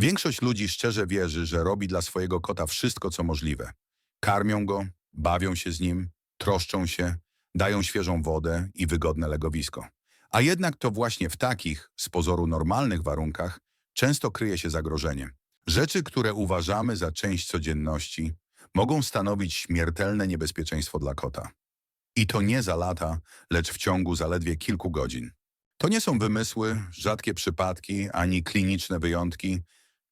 Większość ludzi szczerze wierzy, że robi dla swojego kota wszystko, co możliwe. Karmią go, bawią się z nim, troszczą się, dają świeżą wodę i wygodne legowisko. A jednak to właśnie w takich, z pozoru normalnych warunkach, często kryje się zagrożenie. Rzeczy, które uważamy za część codzienności, mogą stanowić śmiertelne niebezpieczeństwo dla kota. I to nie za lata, lecz w ciągu zaledwie kilku godzin. To nie są wymysły, rzadkie przypadki, ani kliniczne wyjątki.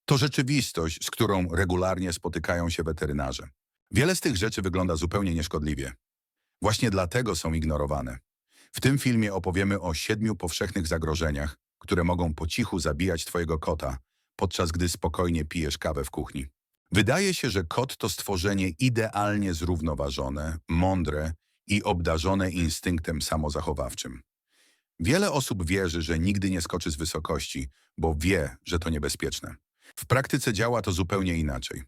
To rzeczywistość, z którą regularnie spotykają się weterynarze. Wiele z tych rzeczy wygląda zupełnie nieszkodliwie. Właśnie dlatego są ignorowane. W tym filmie opowiemy o siedmiu powszechnych zagrożeniach, które mogą po cichu zabijać twojego kota, podczas gdy spokojnie pijesz kawę w kuchni. Wydaje się, że kot to stworzenie idealnie zrównoważone, mądre i obdarzone instynktem samozachowawczym. Wiele osób wierzy, że nigdy nie skoczy z wysokości, bo wie, że to niebezpieczne. W praktyce działa to zupełnie inaczej.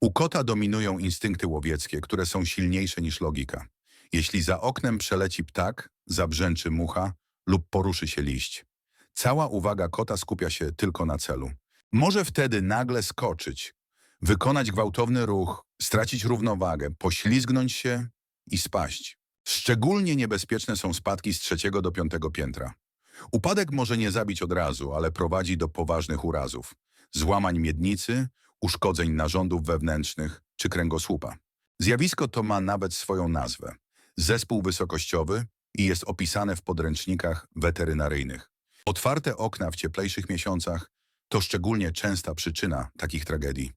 U kota dominują instynkty łowieckie, które są silniejsze niż logika. Jeśli za oknem przeleci ptak, zabrzęczy mucha lub poruszy się liść, cała uwaga kota skupia się tylko na celu. Może wtedy nagle skoczyć, wykonać gwałtowny ruch, stracić równowagę, poślizgnąć się i spaść. Szczególnie niebezpieczne są spadki z trzeciego do piątego piętra. Upadek może nie zabić od razu, ale prowadzi do poważnych urazów, złamań miednicy, uszkodzeń narządów wewnętrznych czy kręgosłupa. Zjawisko to ma nawet swoją nazwę. Zespół wysokościowy i jest opisane w podręcznikach weterynaryjnych. Otwarte okna w cieplejszych miesiącach to szczególnie częsta przyczyna takich tragedii.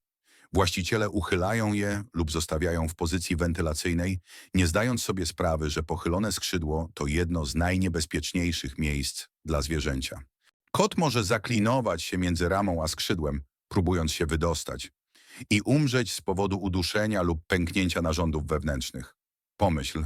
Właściciele uchylają je lub zostawiają w pozycji wentylacyjnej, nie zdając sobie sprawy, że pochylone skrzydło to jedno z najniebezpieczniejszych miejsc dla zwierzęcia. Kot może zaklinować się między ramą a skrzydłem, próbując się wydostać i umrzeć z powodu uduszenia lub pęknięcia narządów wewnętrznych. Pomyśl,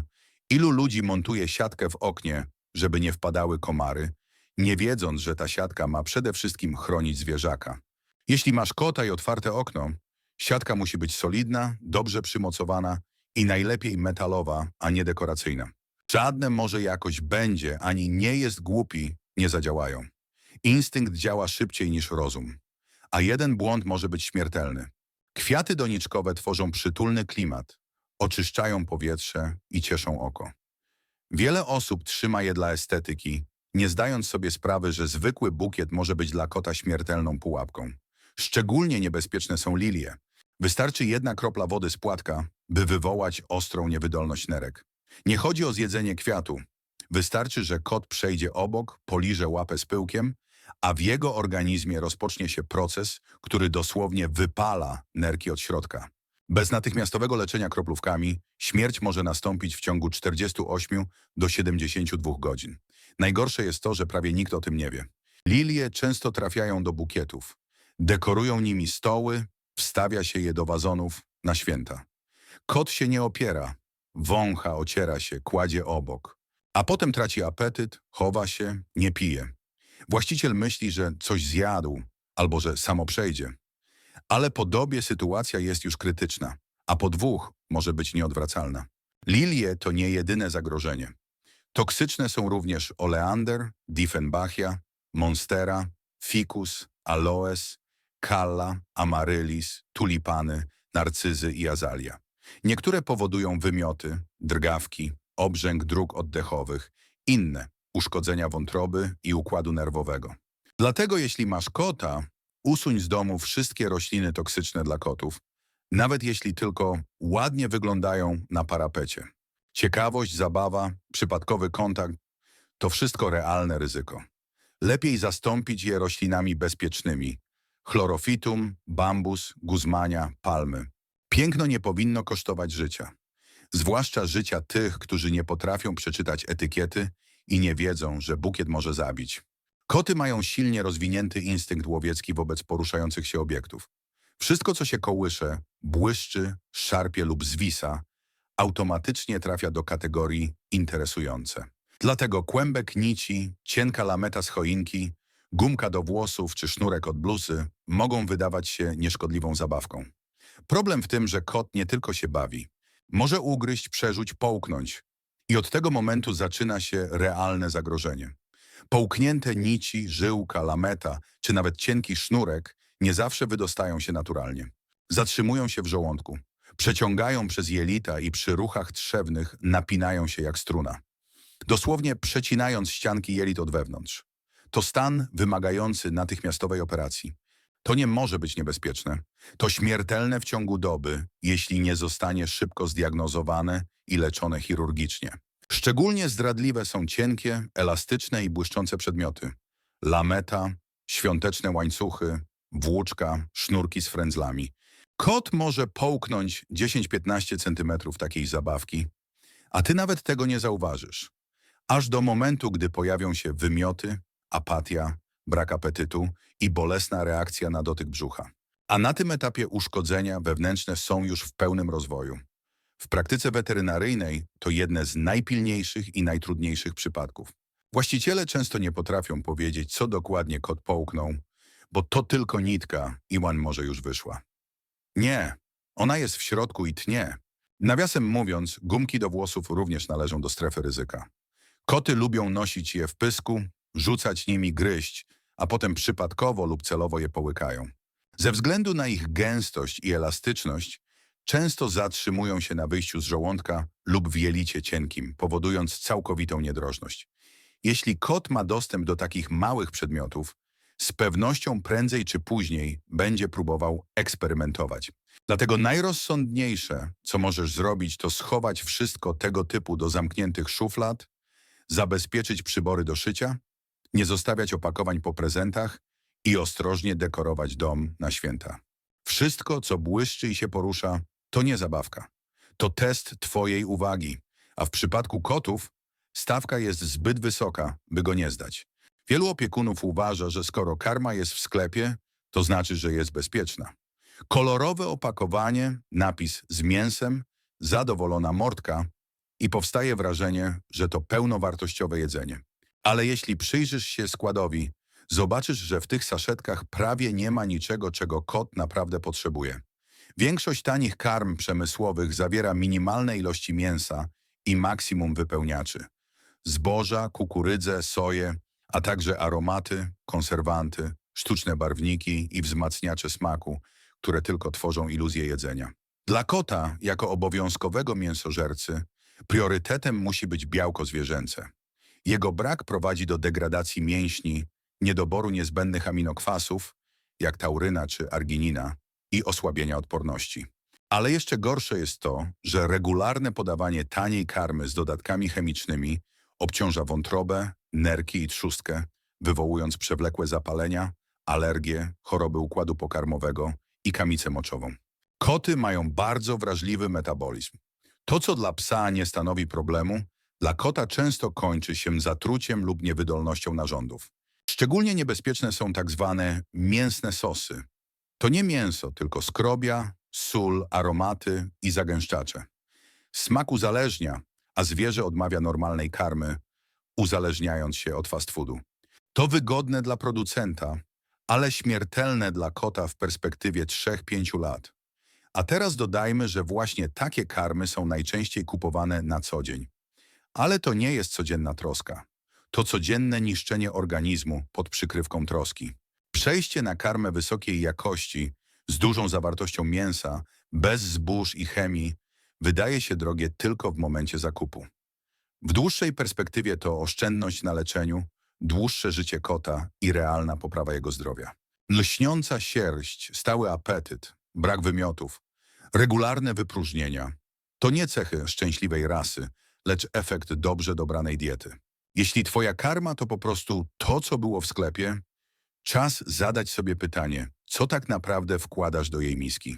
ilu ludzi montuje siatkę w oknie, żeby nie wpadały komary, nie wiedząc, że ta siatka ma przede wszystkim chronić zwierzaka. Jeśli masz kota i otwarte okno, siatka musi być solidna, dobrze przymocowana i najlepiej metalowa, a nie dekoracyjna. Żadne może jakoś będzie, ani nie jest głupi, nie zadziałają. Instynkt działa szybciej niż rozum, a jeden błąd może być śmiertelny. Kwiaty doniczkowe tworzą przytulny klimat, oczyszczają powietrze i cieszą oko. Wiele osób trzyma je dla estetyki, nie zdając sobie sprawy, że zwykły bukiet może być dla kota śmiertelną pułapką. Szczególnie niebezpieczne są lilie. Wystarczy jedna kropla wody z płatka, by wywołać ostrą niewydolność nerek. Nie chodzi o zjedzenie kwiatu. Wystarczy, że kot przejdzie obok, poliże łapę z pyłkiem, a w jego organizmie rozpocznie się proces, który dosłownie wypala nerki od środka. Bez natychmiastowego leczenia kroplówkami śmierć może nastąpić w ciągu 48 do 72 godzin. Najgorsze jest to, że prawie nikt o tym nie wie. Lilie często trafiają do bukietów. Dekorują nimi stoły, wstawia się je do wazonów na święta. Kot się nie opiera, wącha, ociera się, kładzie obok. A potem traci apetyt, chowa się, nie pije. Właściciel myśli, że coś zjadł albo że samo przejdzie. Ale po dobie sytuacja jest już krytyczna, a po dwóch może być nieodwracalna. Lilie to nie jedyne zagrożenie. Toksyczne są również oleander, Dieffenbachia, monstera, ficus, aloes, kalla, amaryllis, tulipany, narcyzy i azalia. Niektóre powodują wymioty, drgawki, obrzęk dróg oddechowych, inne uszkodzenia wątroby i układu nerwowego. Dlatego jeśli masz kota, usuń z domu wszystkie rośliny toksyczne dla kotów, nawet jeśli tylko ładnie wyglądają na parapecie. Ciekawość, zabawa, przypadkowy kontakt to wszystko realne ryzyko. Lepiej zastąpić je roślinami bezpiecznymi. Chlorofitum, bambus, guzmania, palmy. Piękno nie powinno kosztować życia. Zwłaszcza życia tych, którzy nie potrafią przeczytać etykiety i nie wiedzą, że bukiet może zabić. Koty mają silnie rozwinięty instynkt łowiecki wobec poruszających się obiektów. Wszystko, co się kołysze, błyszczy, szarpie lub zwisa, automatycznie trafia do kategorii interesujące. Dlatego kłębek nici, cienka lameta z choinki, gumka do włosów czy sznurek od bluzy mogą wydawać się nieszkodliwą zabawką. Problem w tym, że kot nie tylko się bawi. Może ugryźć, przerzuć, połknąć. I od tego momentu zaczyna się realne zagrożenie. Połknięte nici, żyłka, lameta czy nawet cienki sznurek nie zawsze wydostają się naturalnie. Zatrzymują się w żołądku, przeciągają przez jelita i przy ruchach trzewnych napinają się jak struna. Dosłownie przecinając ścianki jelit od wewnątrz. To stan wymagający natychmiastowej operacji. To nie może być niebezpieczne. To śmiertelne w ciągu doby, jeśli nie zostanie szybko zdiagnozowane i leczone chirurgicznie. Szczególnie zdradliwe są cienkie, elastyczne i błyszczące przedmioty. Lameta, świąteczne łańcuchy, włóczka, sznurki z frędzlami. Kot może połknąć 10-15 cm takiej zabawki, a ty nawet tego nie zauważysz. Aż do momentu, gdy pojawią się wymioty, apatia, brak apetytu i bolesna reakcja na dotyk brzucha. A na tym etapie uszkodzenia wewnętrzne są już w pełnym rozwoju. W praktyce weterynaryjnej to jedne z najpilniejszych i najtrudniejszych przypadków. Właściciele często nie potrafią powiedzieć, co dokładnie kot połknął, bo to tylko nitka i łan może już wyszła. Nie, ona jest w środku i tnie. Nawiasem mówiąc, gumki do włosów również należą do strefy ryzyka. Koty lubią nosić je w pysku, rzucać nimi gryźć, a potem przypadkowo lub celowo je połykają. Ze względu na ich gęstość i elastyczność, często zatrzymują się na wyjściu z żołądka lub w jelicie cienkim, powodując całkowitą niedrożność. Jeśli kot ma dostęp do takich małych przedmiotów, z pewnością prędzej czy później będzie próbował eksperymentować. Dlatego najrozsądniejsze, co możesz zrobić, to schować wszystko tego typu do zamkniętych szuflad, zabezpieczyć przybory do szycia, nie zostawiać opakowań po prezentach i ostrożnie dekorować dom na święta. Wszystko, co błyszczy i się porusza, to nie zabawka. To test twojej uwagi, a w przypadku kotów stawka jest zbyt wysoka, by go nie zdać. Wielu opiekunów uważa, że skoro karma jest w sklepie, to znaczy, że jest bezpieczna. Kolorowe opakowanie, napis z mięsem, zadowolona mordka i powstaje wrażenie, że to pełnowartościowe jedzenie. Ale jeśli przyjrzysz się składowi, zobaczysz, że w tych saszetkach prawie nie ma niczego, czego kot naprawdę potrzebuje. Większość tanich karm przemysłowych zawiera minimalne ilości mięsa i maksimum wypełniaczy. Zboża, kukurydzę, soję, a także aromaty, konserwanty, sztuczne barwniki i wzmacniacze smaku, które tylko tworzą iluzję jedzenia. Dla kota, jako obowiązkowego mięsożercy, priorytetem musi być białko zwierzęce. Jego brak prowadzi do degradacji mięśni, niedoboru niezbędnych aminokwasów, jak tauryna czy arginina, i osłabienia odporności. Ale jeszcze gorsze jest to, że regularne podawanie taniej karmy z dodatkami chemicznymi obciąża wątrobę, nerki i trzustkę, wywołując przewlekłe zapalenia, alergie, choroby układu pokarmowego i kamicę moczową. Koty mają bardzo wrażliwy metabolizm. To, co dla psa nie stanowi problemu, dla kota często kończy się zatruciem lub niewydolnością narządów. Szczególnie niebezpieczne są tak zwane mięsne sosy. To nie mięso, tylko skrobia, sól, aromaty i zagęszczacze. Smak uzależnia, a zwierzę odmawia normalnej karmy, uzależniając się od fast foodu. To wygodne dla producenta, ale śmiertelne dla kota w perspektywie 3-5 lat. A teraz dodajmy, że właśnie takie karmy są najczęściej kupowane na co dzień. Ale to nie jest codzienna troska. To codzienne niszczenie organizmu pod przykrywką troski. Przejście na karmę wysokiej jakości, z dużą zawartością mięsa, bez zbóż i chemii, wydaje się drogie tylko w momencie zakupu. W dłuższej perspektywie to oszczędność na leczeniu, dłuższe życie kota i realna poprawa jego zdrowia. Lśniąca sierść, stały apetyt, brak wymiotów, regularne wypróżnienia to nie cechy szczęśliwej rasy, lecz efekt dobrze dobranej diety. Jeśli twoja karma to po prostu to, co było w sklepie, czas zadać sobie pytanie, co tak naprawdę wkładasz do jej miski.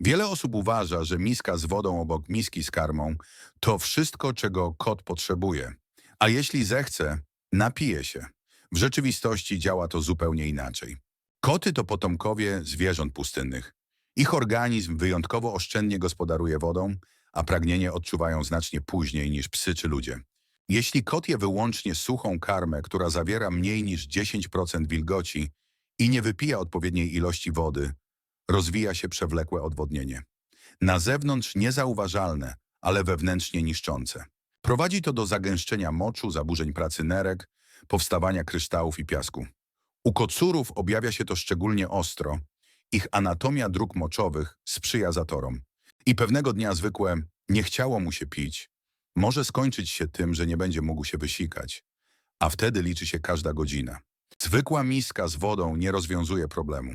Wiele osób uważa, że miska z wodą obok miski z karmą to wszystko, czego kot potrzebuje. A jeśli zechce, napije się. W rzeczywistości działa to zupełnie inaczej. Koty to potomkowie zwierząt pustynnych. Ich organizm wyjątkowo oszczędnie gospodaruje wodą, a pragnienie odczuwają znacznie później niż psy czy ludzie. Jeśli kot je wyłącznie suchą karmę, która zawiera mniej niż 10% wilgoci i nie wypija odpowiedniej ilości wody, rozwija się przewlekłe odwodnienie. Na zewnątrz niezauważalne, ale wewnętrznie niszczące. Prowadzi to do zagęszczenia moczu, zaburzeń pracy nerek, powstawania kryształów i piasku. U kocurów objawia się to szczególnie ostro, Ich anatomia dróg moczowych sprzyja zatorom. I pewnego dnia zwykłe nie chciało mu się pić. Może skończyć się tym, że nie będzie mógł się wysikać. A wtedy liczy się każda godzina. Zwykła miska z wodą nie rozwiązuje problemu.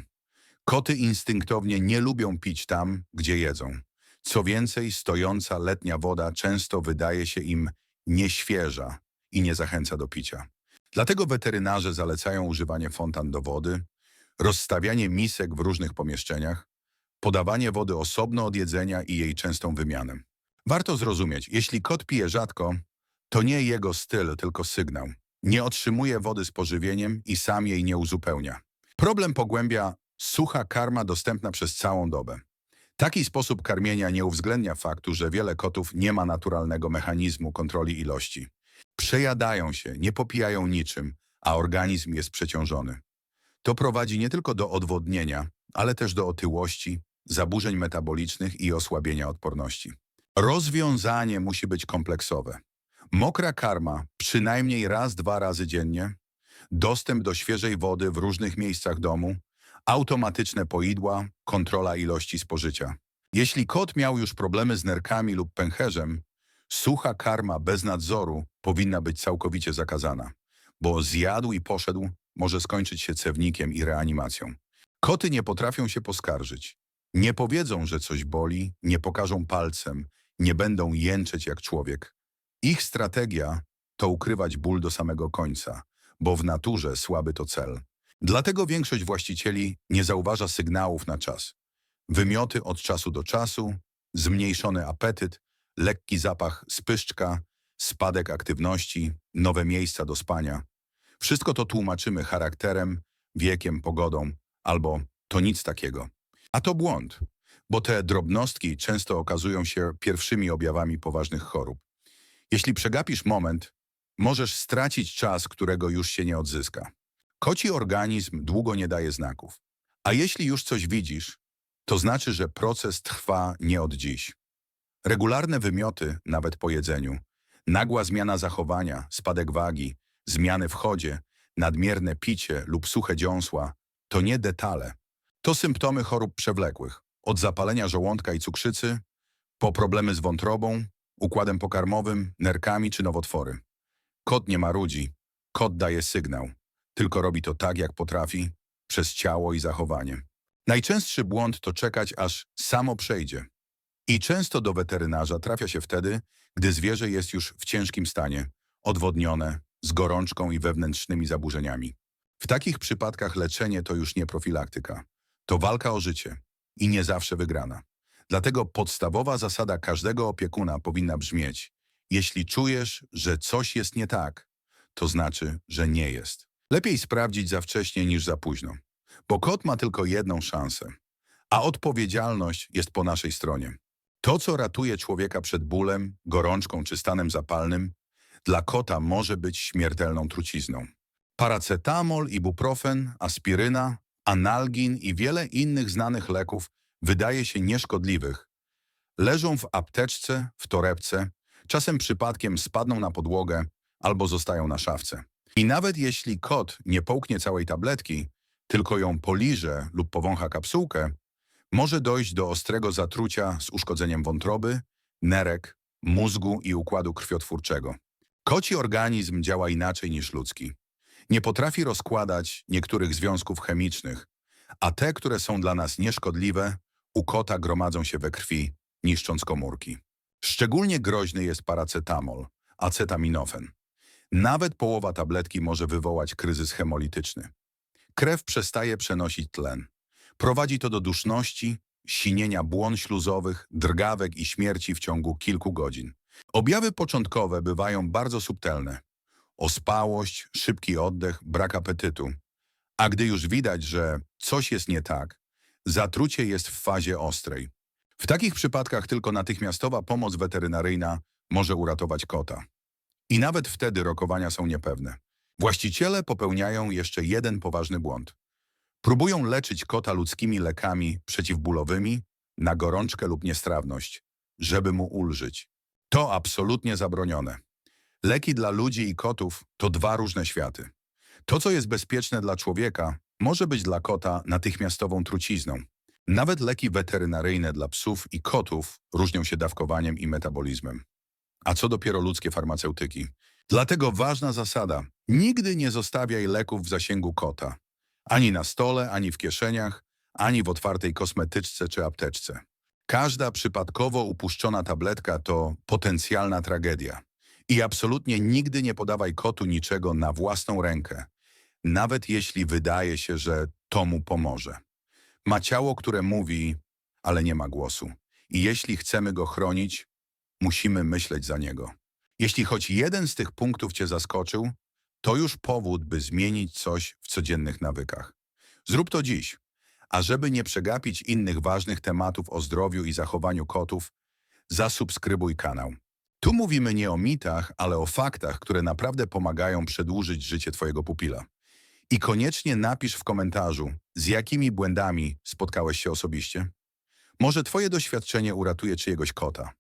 Koty instynktownie nie lubią pić tam, gdzie jedzą. Co więcej, stojąca letnia woda często wydaje się im nieświeża i nie zachęca do picia. Dlatego weterynarze zalecają używanie fontan do wody, rozstawianie misek w różnych pomieszczeniach, podawanie wody osobno od jedzenia i jej częstą wymianę. Warto zrozumieć, jeśli kot pije rzadko, to nie jego styl, tylko sygnał. Nie otrzymuje wody z pożywieniem i sam jej nie uzupełnia. Problem pogłębia sucha karma dostępna przez całą dobę. Taki sposób karmienia nie uwzględnia faktu, że wiele kotów nie ma naturalnego mechanizmu kontroli ilości. Przejadają się, nie popijają niczym, a organizm jest przeciążony. To prowadzi nie tylko do odwodnienia, ale też do otyłości, zaburzeń metabolicznych i osłabienia odporności. Rozwiązanie musi być kompleksowe. Mokra karma przynajmniej raz, dwa razy dziennie, dostęp do świeżej wody w różnych miejscach domu, automatyczne poidła, kontrola ilości spożycia. Jeśli kot miał już problemy z nerkami lub pęcherzem, sucha karma bez nadzoru powinna być całkowicie zakazana, bo zjadł i poszedł może skończyć się cewnikiem i reanimacją. Koty nie potrafią się poskarżyć. Nie powiedzą, że coś boli, nie pokażą palcem, nie będą jęczeć jak człowiek. Ich strategia to ukrywać ból do samego końca, bo w naturze słaby to cel. Dlatego większość właścicieli nie zauważa sygnałów na czas. Wymioty od czasu do czasu, zmniejszony apetyt, lekki zapach spyszczka, spadek aktywności, nowe miejsca do spania. Wszystko to tłumaczymy charakterem, wiekiem, pogodą, albo to nic takiego. A to błąd, bo te drobnostki często okazują się pierwszymi objawami poważnych chorób. Jeśli przegapisz moment, możesz stracić czas, którego już się nie odzyska. Koci organizm długo nie daje znaków. A jeśli już coś widzisz, to znaczy, że proces trwa nie od dziś. Regularne wymioty, nawet po jedzeniu, nagła zmiana zachowania, spadek wagi, zmiany w chodzie, nadmierne picie lub suche dziąsła to nie detale. To symptomy chorób przewlekłych, od zapalenia żołądka i cukrzycy, po problemy z wątrobą, układem pokarmowym, nerkami czy nowotwory. Kot nie marudzi, kot daje sygnał. Tylko robi to tak, jak potrafi, przez ciało i zachowanie. Najczęstszy błąd to czekać, aż samo przejdzie. I często do weterynarza trafia się wtedy, gdy zwierzę jest już w ciężkim stanie, odwodnione, z gorączką i wewnętrznymi zaburzeniami. W takich przypadkach leczenie to już nie profilaktyka. To walka o życie i nie zawsze wygrana. Dlatego podstawowa zasada każdego opiekuna powinna brzmieć: jeśli czujesz, że coś jest nie tak, to znaczy, że nie jest. Lepiej sprawdzić za wcześnie niż za późno, bo kot ma tylko jedną szansę, a odpowiedzialność jest po naszej stronie. To, co ratuje człowieka przed bólem, gorączką czy stanem zapalnym, dla kota może być śmiertelną trucizną. Paracetamol, ibuprofen, aspiryna, analgin i wiele innych znanych leków wydaje się nieszkodliwych. Leżą w apteczce, w torebce, czasem przypadkiem spadną na podłogę albo zostają na szafce. I nawet jeśli kot nie połknie całej tabletki, tylko ją poliże lub powącha kapsułkę, może dojść do ostrego zatrucia z uszkodzeniem wątroby, nerek, mózgu i układu krwiotwórczego. Koci organizm działa inaczej niż ludzki. Nie potrafi rozkładać niektórych związków chemicznych, a te, które są dla nas nieszkodliwe, u kota gromadzą się we krwi, niszcząc komórki. Szczególnie groźny jest paracetamol, acetaminofen. Nawet połowa tabletki może wywołać kryzys hemolityczny. Krew przestaje przenosić tlen. Prowadzi to do duszności, sinienia błon śluzowych, drgawek i śmierci w ciągu kilku godzin. Objawy początkowe bywają bardzo subtelne. Ospałość, szybki oddech, brak apetytu. A gdy już widać, że coś jest nie tak, zatrucie jest w fazie ostrej. W takich przypadkach tylko natychmiastowa pomoc weterynaryjna może uratować kota. I nawet wtedy rokowania są niepewne. Właściciele popełniają jeszcze jeden poważny błąd. Próbują leczyć kota ludzkimi lekami przeciwbólowymi na gorączkę lub niestrawność, żeby mu ulżyć. To absolutnie zabronione. Leki dla ludzi i kotów to dwa różne światy. To, co jest bezpieczne dla człowieka, może być dla kota natychmiastową trucizną. Nawet leki weterynaryjne dla psów i kotów różnią się dawkowaniem i metabolizmem. A co dopiero ludzkie farmaceutyki? Dlatego ważna zasada. Nigdy nie zostawiaj leków w zasięgu kota. Ani na stole, ani w kieszeniach, ani w otwartej kosmetyczce czy apteczce. Każda przypadkowo upuszczona tabletka to potencjalna tragedia. I absolutnie nigdy nie podawaj kotu niczego na własną rękę, nawet jeśli wydaje się, że to mu pomoże. Ma ciało, które mówi, ale nie ma głosu. I jeśli chcemy go chronić, musimy myśleć za niego. Jeśli choć jeden z tych punktów cię zaskoczył, to już powód, by zmienić coś w codziennych nawykach. Zrób to dziś. A żeby nie przegapić innych ważnych tematów o zdrowiu i zachowaniu kotów, zasubskrybuj kanał. Tu mówimy nie o mitach, ale o faktach, które naprawdę pomagają przedłużyć życie twojego pupila. I koniecznie napisz w komentarzu, z jakimi błędami spotkałeś się osobiście. Może twoje doświadczenie uratuje czyjegoś kota.